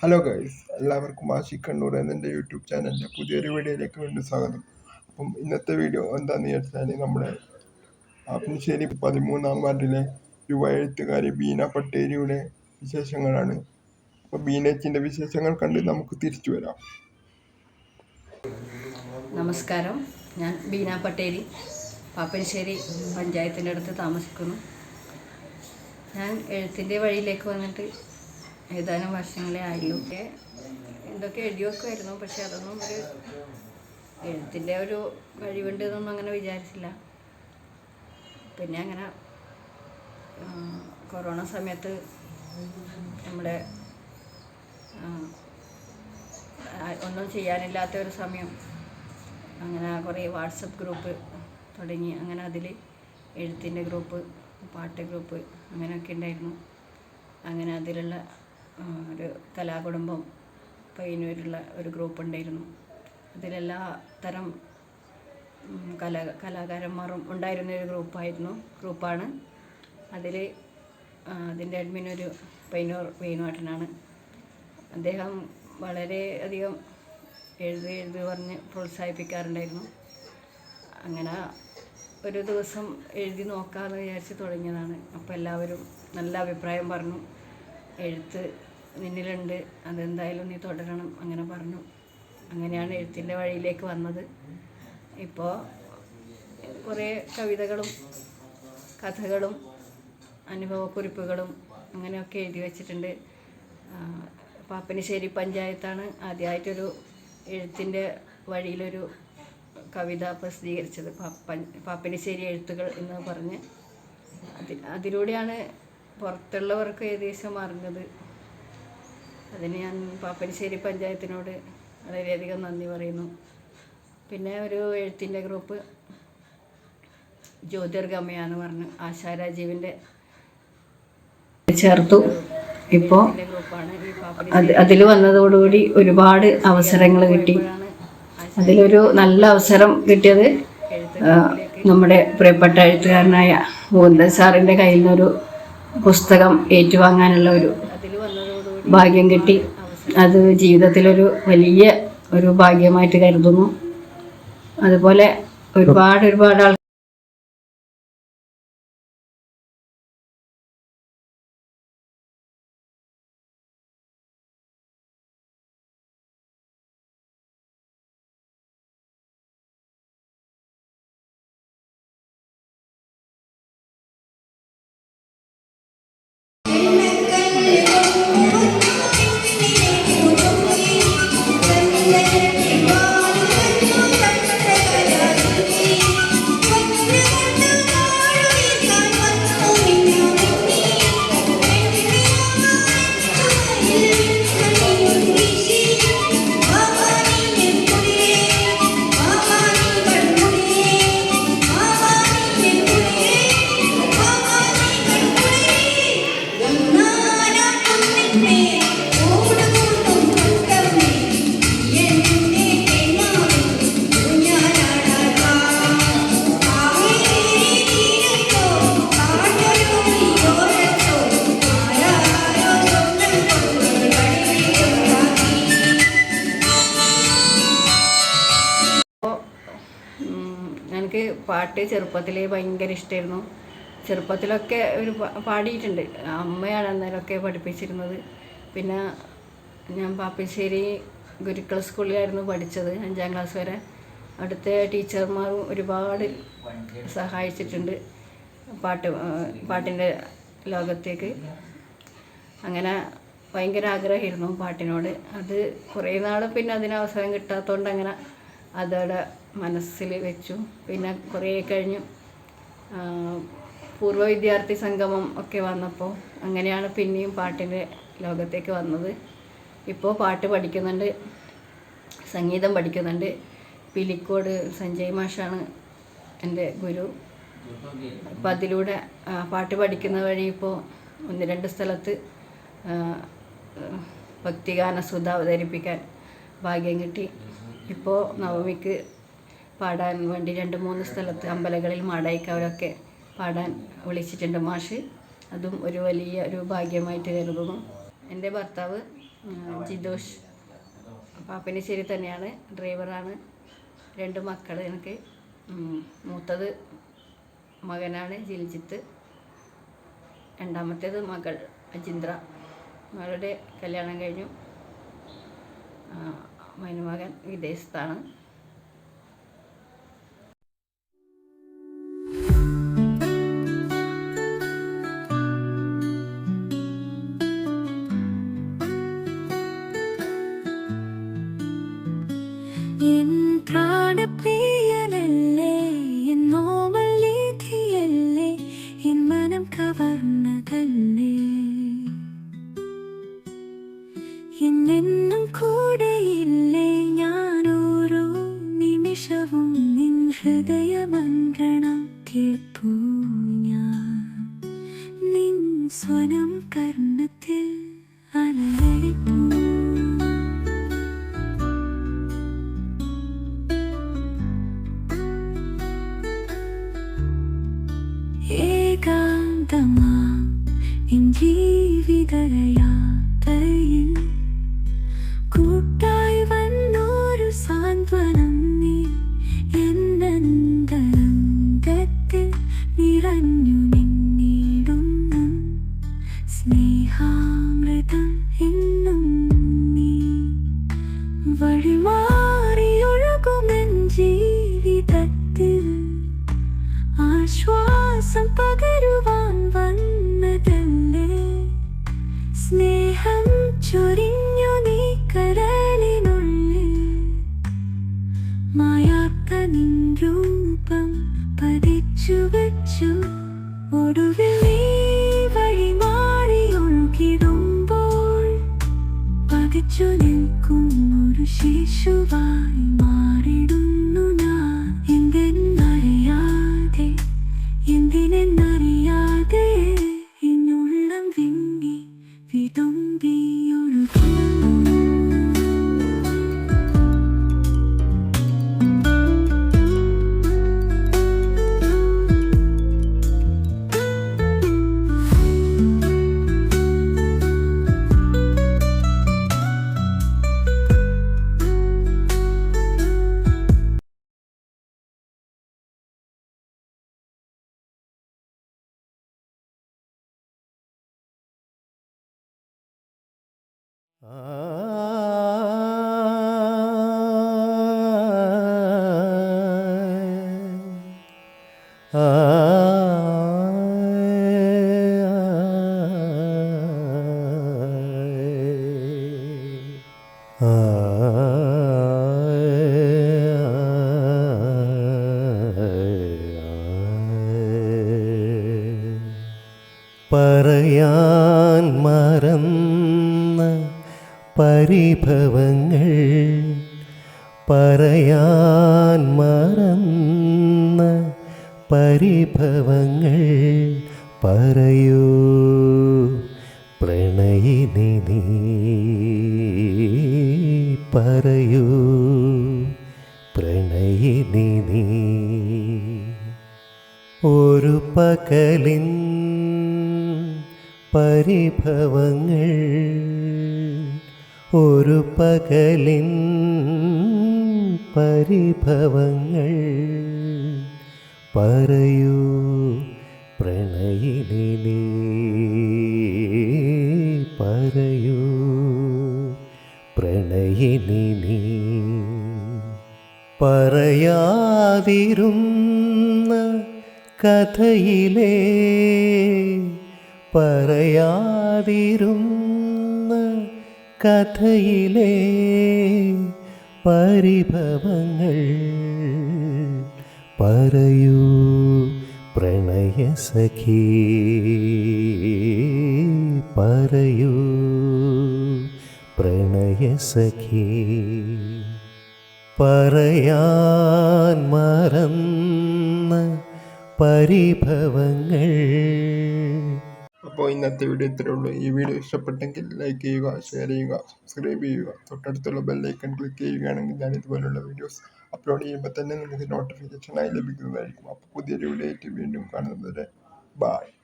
Hello guys എല്ലാവർക്കും ആശി Kannur എന്നെന്റെ YouTube ചാനലിന്റെ പുതിയൊരു വീഡിയോയിലേക്ക് വീണ്ടും സ്വാഗതം. അപ്പം ഇന്നത്തെ വീഡിയോ എന്താണെന്ന് വെച്ചാൽ നമ്മുടെ ആപ്പിനിശ്ശേരി പതിമൂന്നാം വാർഡിലെ യുവ എഴുത്തുകാരി ബീന പട്ടേരിയുടെ വിശേഷങ്ങളാണ്. അപ്പോൾ ബീനച്ചിന്റെ വിശേഷങ്ങൾ കണ്ട് നമുക്ക് തിരിച്ചു വരാം. നമസ്കാരം. ഞാൻ ബീന പട്ടേരി പാപ്പനശ്ശേരി പഞ്ചായത്തിന്റെ അടുത്ത് താമസിക്കുന്നു. ഞാൻ എഴുത്തിന്റെ വഴിയിലേക്ക് വന്നിട്ട് ഏതാനും വർഷങ്ങളെ ആയുള്ളൂ. ഒക്കെ എന്തൊക്കെ എഴുതിയൊക്കെ ആയിരുന്നു പക്ഷെ അതൊന്നും ഒരു എഴുത്തിന്റെ ഒരു കഴിവുണ്ട് എന്നൊന്നും അങ്ങനെ വിചാരിച്ചില്ല. പിന്നെ അങ്ങനെ കൊറോണ സമയത്ത് നമ്മുടെ ഒന്നും ചെയ്യാനില്ലാത്ത ഒരു സമയം അങ്ങനെ കുറേ വാട്സപ്പ് ഗ്രൂപ്പ് തുടങ്ങി. അങ്ങനെ അതിൽ എഴുത്തിന്റെ ഗ്രൂപ്പ് പാട്ട് ഗ്രൂപ്പ് അങ്ങനെയൊക്കെ ഉണ്ടായിരുന്നു. അങ്ങനെ അതിലുള്ള ഒരു കലാകുടുംബം പയ്യന്നൂരുള്ള ഒരു ഗ്രൂപ്പ് ഉണ്ടായിരുന്നു. അതിലെല്ലാ തരം കലാ കലാകാരന്മാരും ഉണ്ടായിരുന്ന ഒരു ഗ്രൂപ്പായിരുന്നു ഗ്രൂപ്പാണ് അതിൽ അതിന്റെ അഡ്മിൻ ഒരു പയ്യന്നൂർ വേണുവാട്ടനാണ്. അദ്ദേഹം വളരെ അധികം എഴുതി എഴുതി പറഞ്ഞ് പ്രോത്സാഹിപ്പിക്കാറുണ്ടായിരുന്നു. അങ്ങനെ ഒരു ദിവസം എഴുതി നോക്കാമെന്ന് വിചാരിച്ച് തുടങ്ങിയതാണ്. അപ്പോൾ എല്ലാവരും നല്ല അഭിപ്രായം പറഞ്ഞു. എഴുത്ത് നിന്നിലുണ്ട്. അതെന്തായാലും നീ തുടരണം അങ്ങനെ പറഞ്ഞു. അങ്ങനെയാണ് എഴുത്തിന്റെ വഴിയിലേക്ക് വന്നത്. ഇപ്പോൾ കുറേ കവിതകളും കഥകളും അനുഭവക്കുറിപ്പുകളും അങ്ങനെയൊക്കെ എഴുതി വച്ചിട്ടുണ്ട്. പാപ്പനിശ്ശേരി പഞ്ചായത്താണ് ആദ്യമായിട്ടൊരു എഴുത്തിന്റെ വഴിയിലൊരു കവിത പ്രസിദ്ധീകരിച്ചത്. പാപ്പനശ്ശേരി എഴുത്തുകൾ എന്ന് പറഞ്ഞ്. അതി അതിലൂടെയാണ് പുറത്തുള്ളവർക്ക് ഏകദേശം അറിഞ്ഞത്. അതിന് ഞാൻ പാപ്പനശ്ശേരി പഞ്ചായത്തിനോട് വളരെയധികം നന്ദി പറയുന്നു. പിന്നെ ഒരു എഴുത്തിന്റെ ഗ്രൂപ്പ് ജ്യോതിർഗമ്മയാന്ന് പറഞ്ഞ് ആശാ രാജീവിന്റെ ചേർത്തു ഇപ്പോൾ അത് അതിൽ വന്നതോടുകൂടി ഒരുപാട് അവസരങ്ങൾ കിട്ടി. അതിലൊരു നല്ല അവസരം കിട്ടിയത് നമ്മുടെ പ്രിയപ്പെട്ട എഴുത്തുകാരനായ മുകുന്ദൻ സാറിന്റെ കയ്യിൽ നിന്നൊരു പുസ്തകം ഏറ്റുവാങ്ങാനുള്ള ഒരു ഭാഗ്യം കിട്ടി. അത് ജീവിതത്തിലൊരു വലിയ ഒരു ഭാഗ്യമായിട്ട് കരുതുന്നു. അതുപോലെ ഒരുപാട് ഒരുപാട് ആൾ പാട്ട് ചെറുപ്പത്തിലേ ഭയങ്കര ഇഷ്ടമായിരുന്നു ചെറുപ്പത്തിലൊക്കെ ഒരു പാടിയിട്ടുണ്ട്. അമ്മയാണ് അന്നേരമൊക്കെ പഠിപ്പിച്ചിരുന്നത്. പിന്നെ ഞാൻ പാപ്പിശ്ശേരി ഗുരുക്കൾ സ്കൂളിലായിരുന്നു പഠിച്ചത് അഞ്ചാം ക്ലാസ് വരെ. അവിടുത്തെ ടീച്ചർമാരും ഒരുപാട് സഹായിച്ചിട്ടുണ്ട് പാട്ട് പാട്ടിന്റെ ലോകത്തേക്ക്. അങ്ങനെ ഭയങ്കര ആഗ്രഹമായിരുന്നു പാട്ടിനോട്. അത് കുറേ നാൾ പിന്നെ അതിന് അവസരം കിട്ടാത്തതുകൊണ്ട് അങ്ങനെ അതവിടെ മനസ്സിൽ വെച്ചു. പിന്നെ കുറേ കഴിഞ്ഞു. പൂർവ വിദ്യാർത്ഥി സംഗമം ഒക്കെ വന്നപ്പോൾ അങ്ങനെയാണ് പിന്നെയും പാട്ടിന്റെ ലോകത്തേക്ക് വന്നത്. ഇപ്പോൾ പാട്ട് പഠിക്കുന്നുണ്ട് സംഗീതം പഠിക്കുന്നുണ്ട്. പിലിക്കോട് സഞ്ജയ് മാഷാണ് എന്റെ ഗുരു. അപ്പം അതിലൂടെ പാട്ട് പഠിക്കുന്ന വഴി ഇപ്പോൾ ഒന്ന് രണ്ട് സ്ഥലത്ത് ഭക്തിഗാന സുധ അവതരിപ്പിക്കാൻ ഭാഗ്യം കിട്ടി. ഇപ്പോൾ നവമിക്ക് പാടാൻ വേണ്ടി രണ്ട് മൂന്ന് സ്ഥലത്ത് അമ്പലങ്ങളിൽ മാടായിക്കവരൊക്കെ പാടാൻ വിളിച്ചിട്ടുണ്ട് മാഷ്. അതും ഒരു വലിയ ഒരു ഭാഗ്യമായിട്ട് കരുതുന്നു. എന്റെ ഭർത്താവ് ജിതോഷ്. പാപ്പനശ്ശേരി തന്നെയാണ്. ഡ്രൈവറാണ്. രണ്ട് മക്കൾ എനിക്ക്. മൂത്തത് മകനാണ് ജിൽജിത്ത്. രണ്ടാമത്തേത് മകൾ അജിന്ദ്ര. മകളുടെ കല്യാണം കഴിഞ്ഞു. മരുമകൻ വിദേശത്താണ്. സ്വനം കർണത്തിൽ അലയടിപ്പൂ ഏകാന്തമാ എൻ വഴിമാറിയൊഴുകുമെൻ ജീവിതത്തിൽ. ആശ്വാസം പകരുവാൻ വന്നതല്ലേ? സ്നേഹം ചൊരിഞ്ഞു നീ കരളിനുള്ളിൽ. മായാത്ത നിൻ രൂപം പതിച്ചു വെച്ചു. ഒടുവിൽ എന്തിനെന്നറിയാതെ പറയാൻ മറന്ന പരിഭവങ്ങൾ പറയാൻ മറന്ന പരിഭവങ്ങൾ പറയൂ. പ്രണയിനി നീ പറയൂ. പ്രണയിനി നീ ഒരു പകലിൻ പരിഭവങ്ങൾ ഒരു പകലിൻ പരിഭവങ്ങൾ പറയൂ പ്രണയിനി നീ പറയൂ പ്രണയിനി നീ പറയാതിരുന്ന കഥയിലേ പറയാതിരുന്ന കഥയിലേ പരിഭവങ്ങൾ പറയൂ പ്രണയസഖി പറയൂ പ്രണയസഖി പറയാൻ മറന്ന പരിഭവങ്ങൾ. അപ്പോൾ ഇന്നത്തെ വീഡിയോ ഇത്രയേ ഉള്ളൂ. ഈ വീഡിയോ ഇഷ്ടപ്പെട്ടെങ്കിൽ ലൈക്ക് ചെയ്യുക ഷെയർ ചെയ്യുക സബ്സ്ക്രൈബ് ചെയ്യുക. തൊട്ടടുത്തുള്ള ബെല്ലൈക്കൺ ക്ലിക്ക് ചെയ്യുകയാണെങ്കിൽ ഞാൻ ഇതുപോലുള്ള വീഡിയോസ് അപ്ലോഡ് ചെയ്യുമ്പോൾ തന്നെ നിങ്ങൾക്ക് നോട്ടിഫിക്കേഷനായി ലഭിക്കുന്നതായിരിക്കും. അപ്പോൾ പുതിയൊരു വീഡിയോ ആയിട്ട് വീണ്ടും കാണുന്നത് വരെ ബായ്